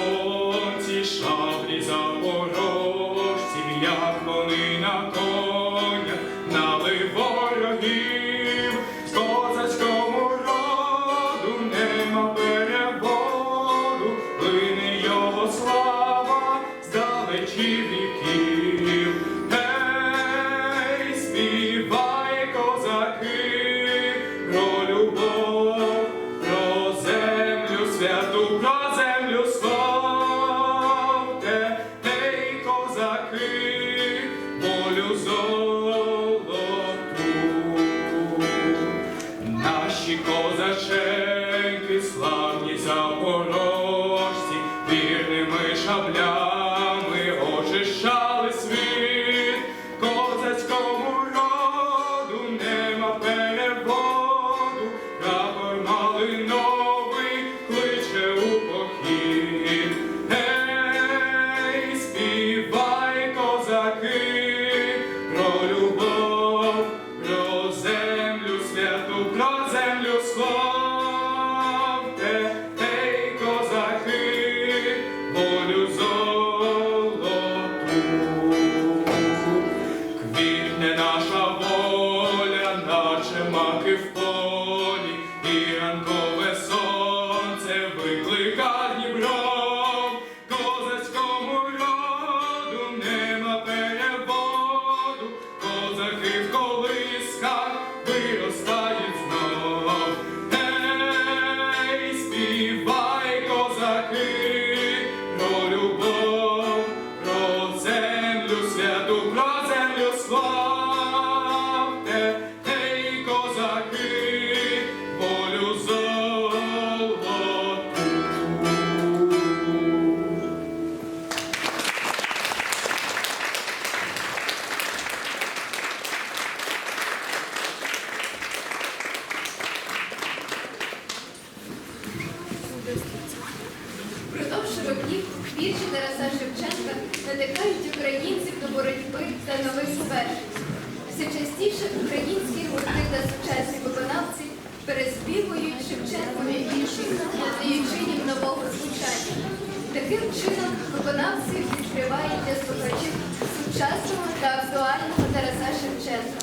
сонці шаблі запорожців, як на конях гнали ворогів, з козацькому роду нема переводу, плине його слава здалечі віків. sabor. do blood and your slaughter. Років вірші Тараса Шевченка надихають українців до боротьби та нових звершень. Все частіше українські гурти та сучасні виконавці переспівують Шевченкові вірші, надаючи їм нового звучання. Таким чином виконавці відкривають для слухачів сучасного та актуального Тараса Шевченка.